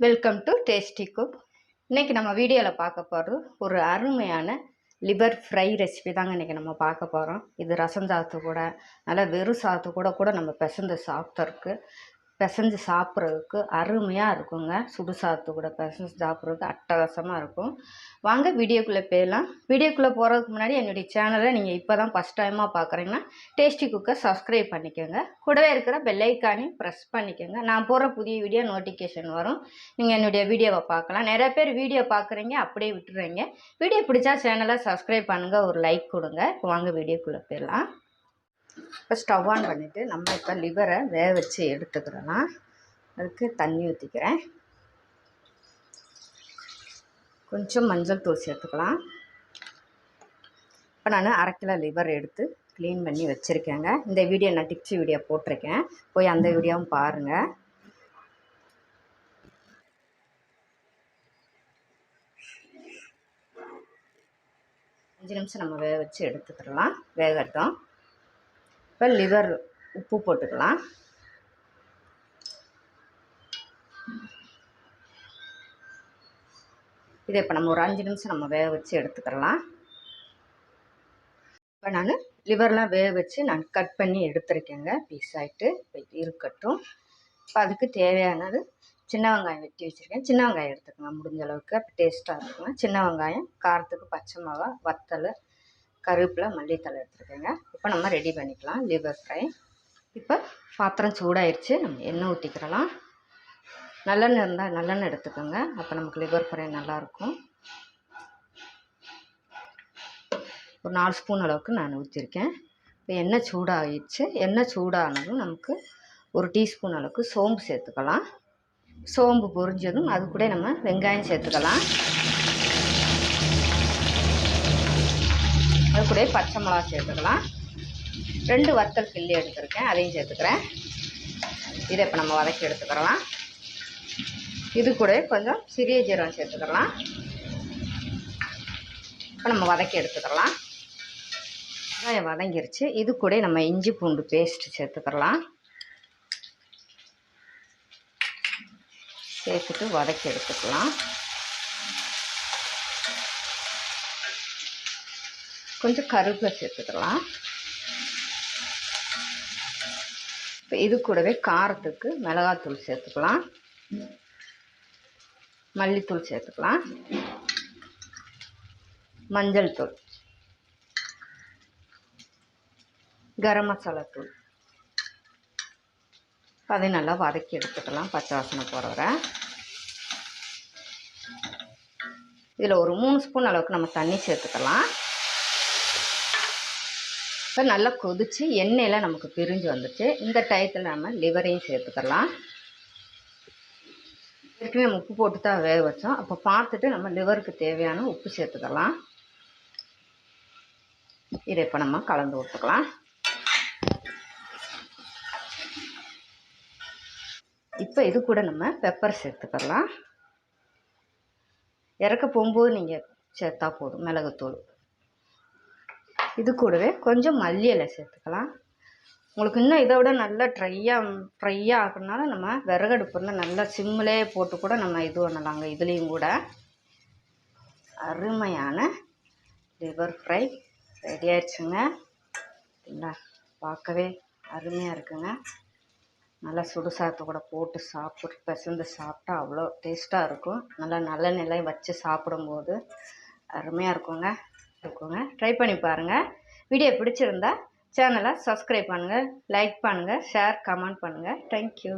Welcome to tasty cook இன்றைக்கி நம்ம வீடியோவில் பார்க்க போகிறது ஒரு அருமையான லிவர் ஃப்ரை ரெசிபி தாங்க இன்றைக்கி நம்ம பார்க்க போகிறோம் இது ரசம் சாத்து கூட நல்லா வெறும் சாத்து கூட கூட நம்ம பிசைஞ்சு சாப்பிட்றதுக்கு பிசைஞ்சு சாப்பிட்றதுக்கு அருமையாக இருக்குங்க. சுடு சாத்து கூட பிசைஞ்சு சாப்பிட்றதுக்கு அட்டகாசமாக இருக்கும். வாங்க வீடியோக்குள்ளே போயிடலாம். வீடியோக்குள்ளே போகிறதுக்கு முன்னாடி என்னுடைய சேனலை நீங்கள் இப்போ தான் ஃபஸ்ட் டைமாக பார்க்குறீங்கன்னா டேஸ்டி குக்கை சப்ஸ்கிரைப் பண்ணிக்கோங்க. கூடவே இருக்கிற பெல்லைக்கானையும் ப்ரெஸ் பண்ணிக்கோங்க. நான் போகிற புதிய வீடியோ நோட்டிஃபிகேஷன் வரும். நீங்கள் என்னுடைய வீடியோவை பார்க்கலாம். நிறைய பேர் வீடியோ பார்க்குறீங்க அப்படியே விட்டுறீங்க. வீடியோ பிடிச்சா சேனலை சப்ஸ்கிரைப் பண்ணுங்கள் ஒரு லைக் கொடுங்க. இப்போ வாங்க வீடியோக்குள்ளே போயிடலாம். இப்போ ஸ்டவ் ஆன் பண்ணிவிட்டு நம்ம இப்போ லிவரை வேக வச்சு எடுத்துக்கிறோன்னா அதுக்கு தண்ணி ஊற்றிக்கிறேன் கொஞ்சம் மஞ்சள் தூள் சேர்த்துக்கலாம். இப்போ நான் அரை கிலோ லிவர் எடுத்து க்ளீன் பண்ணி வச்சுருக்கேங்க. இந்த வீடியோ நான் டிப்ஸ் வீடியோ போட்டிருக்கேன். போய் அந்த வீடியோவும் பாருங்கள் அஞ்சு நிமிஷம் நம்ம வேக வச்சு எடுத்துக்கிடலாம் வேகட்டும். இப்போ லிவர் உப்பு போட்டுக்கலாம். இதை இப்போ நம்ம ஒரு அஞ்சு நிமிஷம் நம்ம வேக வச்சு எடுத்துக்கலாம். இப்போ நான் லிவர்லாம் வேக வச்சு நான் கட் பண்ணி எடுத்துருக்கேங்க. பீஸ் ஆகிட்டு இப்போ இருக்கட்டும். இப்போ அதுக்கு தேவையானது சின்ன வெங்காயம் வெட்டி வச்சுருக்கேன். சின்ன வெங்காயம் எடுத்துக்கோங்க முடிஞ்ச அளவுக்கு அப்போ டேஸ்ட்டாக இருக்குங்க. சின்ன வெங்காயம் காரத்துக்கு பச்சை மிளகா வத்தல் கருவேப்பிலை மல்லித்தலை எடுத்துருக்கேங்க. இப்போ நம்ம ரெடி பண்ணிக்கலாம். லிவர் ஃப்ரை இப்போ பாத்திரம் சூடாயிருச்சு. நம்ம எண்ணெய் ஊற்றிக்கிறலாம் நல்லெண்ணெய் இருந்தால் நல்லெண்ணெய் எடுத்துக்கோங்க. அப்போ நமக்கு லிவர் ஃப்ரை நல்லாயிருக்கும். ஒரு நாலு ஸ்பூன் அளவுக்கு நான் ஊற்றிருக்கேன் இப்போ எண்ணெய் சூடாகிடுச்சு எண்ணெய் சூடானதும் நமக்கு ஒரு டீஸ்பூன் அளவுக்கு சோம்பு சேர்த்துக்கலாம். சோம்பு பொரிஞ்சதும் அது கூட நம்ம வெங்காயம் சேர்த்துக்கலாம். அது கூட பச்சை மிளகா சேர்த்துக்கலாம். ரெண்டு வத்தல் கிள்ளி எடுத்துருக்கேன் அதையும் சேர்த்துக்கிறேன். இதை இப்போ நம்ம வதக்கி எடுத்துக்கிறலாம். இது கூட கொஞ்சம் சிறிய ஜீரகம் சேர்த்துக்கலாம். இப்போ நம்ம வதக்கி எடுத்துக்கலாம். வெங்காயம் வதங்கிருச்சு. இது கூட நம்ம இஞ்சி பூண்டு பேஸ்ட்டு சேர்த்துக்கலாம். சேர்த்துட்டு வதக்கி எடுத்துக்கலாம். கொஞ்சம் கருவேப்பிலை சேர்த்துக்கலாம். இப்போ இது கூடவே காரத்துக்கு மிளகாத்தூள் சேர்த்துக்கலாம். மல்லித்தூள் சேர்த்துக்கலாம். மஞ்சள் தூள். கரம் மசாலா தூள். அதை நல்லா வதக்கி எடுத்துக்கலாம் பச்சை வாசனை போகிற வரை இதில் ஒரு மூணு ஸ்பூன் அளவுக்கு நம்ம தண்ணி சேர்த்துக்கலாம். இப்போ நல்லா கொதித்து எண்ணெயில் நமக்கு பிரிஞ்சு வந்துச்சு. இந்த டயத்தில் நம்ம லிவரையும் சேர்த்துக்கலாம். ஏற்கனவே உப்பு போட்டு தான் வேக வச்சோம். அப்போ பார்த்துட்டு நம்ம லிவருக்கு தேவையான உப்பு சேர்த்துக்கலாம். இதை இப்போ நம்ம கலந்து விட்டுக்கலாம் இப்போ இது கூட நம்ம பெப்பர் சேர்த்துக்கலாம். இறக்க போகும்போது நீங்கள் சேர்த்தா போதும் மிளகுத்தூள். இது கூடவே கொஞ்சம் மல்லி இலை சேர்த்துக்கலாம். உங்களுக்கு இன்னும் இதை விட நல்லா ட்ரையாக ஃப்ரையாக ஆகணுனால நம்ம விறகடுப்பில் நல்லா சிம்மிலே போட்டு கூட நம்ம இது பண்ணலாங்க. இதுலேயும் கூட அருமையான லிவர் ஃப்ரை ரெடி ஆயிடுச்சுங்க. இல்லை பார்க்கவே அருமையாக இருக்குங்க. நல்லா சுடு சாதத்தை கூட போட்டு சாப்பிட்டு பிசைந்து சாப்பிட்டா அவ்வளோ டேஸ்ட்டாக இருக்கும். நல்லா நல்ல நிலை வச்சு சாப்பிடும்போது அருமையாக இருக்குங்க. இருக்குங்க ட்ரை பண்ணி பாருங்கள் வீடியோ பிடிச்சிருந்தா சேனலை சப்ஸ்கிரைப் பண்ணுங்கள் லைக் பண்ணுங்கள் ஷேர் கமெண்ட் பண்ணுங்கள் தேங்க்யூ